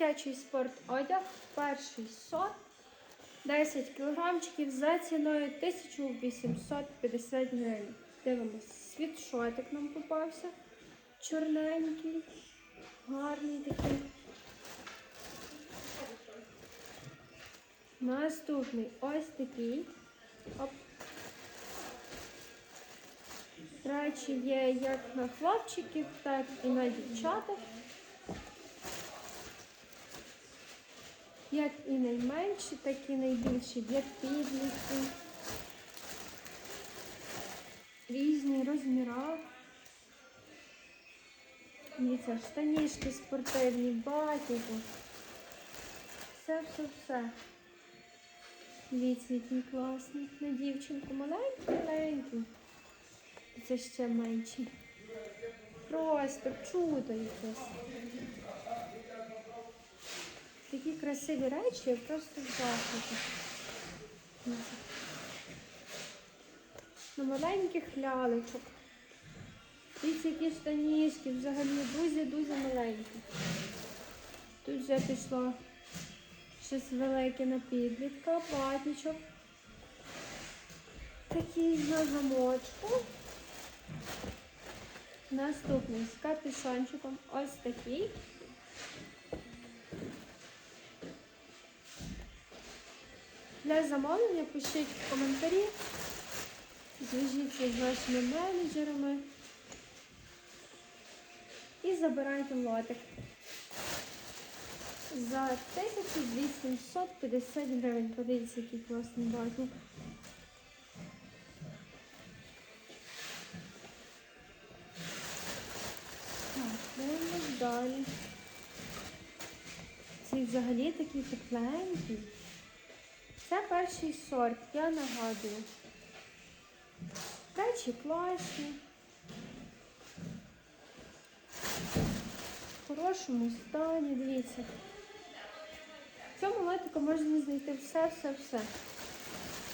Дитячий спорт одяг, перший сорт, 10 кілограмчиків за ціною 1850 гривень. Дивимось, світшотик нам попався. Чорненький, гарний такий. Наступний ось такий. Оп. Речі є як на хлопчиків, так і на дівчаток. Як і найменші, так і найбільші для підлітків. Різні розміри. Дивіться, штанішки спортивні, батіки. Все, все, все. Дивіться, який класний. На дівчинку маленький, маленький. Це ще менший. Просто чудо якесь. Такі красиві речі, я просто в. На маленьких лялечок. Дивіться, які штанішки, взагалі дуже-дуже маленькі. Тут вже пішло щось велике на підлітка, платічок. Такий на замочку. Наступний з капюшончиком. Ось такий. Для замовлення пишіть в коментарі. Зв'яжіться з нашими менеджерами і забирайте лотик за 1850 гривень. Подивіться, який класний. Так, далі. Ці взагалі такі тепленькі. Це перший сорт, я нагадую. Речі класні. В хорошому стані, дивіться. В цьому лотику можна знайти все-все-все.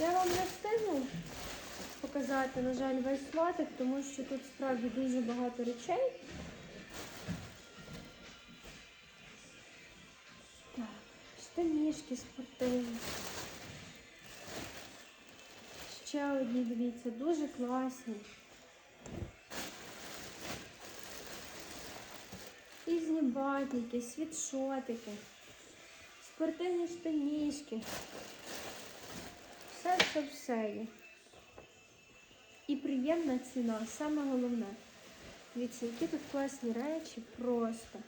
Я вам не встигну показати, на жаль, весь лотик, тому що тут справді дуже багато речей. Так, штанішки спортивні. Ще одні, дивіться, дуже класні. Різні батники, світшотики, спортивні штанішки. Все, все, все є. І приємна ціна, саме головне. Дивіться, які тут класні речі, просто.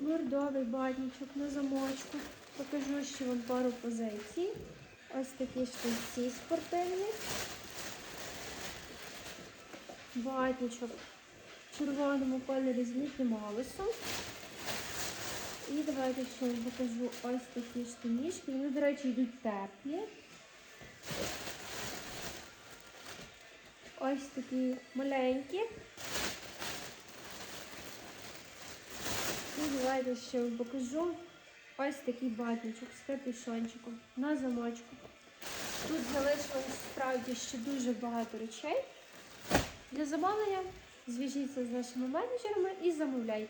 Бордовий батничок на замочку. Покажу ще вам пару позицій. Ось такі штанці спортивні. Батничок в червоному кольорі з Мікі Маусом. І давайте ще покажу ось такі штанішки. Вони, до речі, йдуть теплі. Ось такі маленькі. І давайте ще покажу ось такий батничок з капюшончиком на замочку. Тут залишилось справді ще дуже багато речей. Для замовлення зв'яжіться з нашими менеджерами і замовляйте.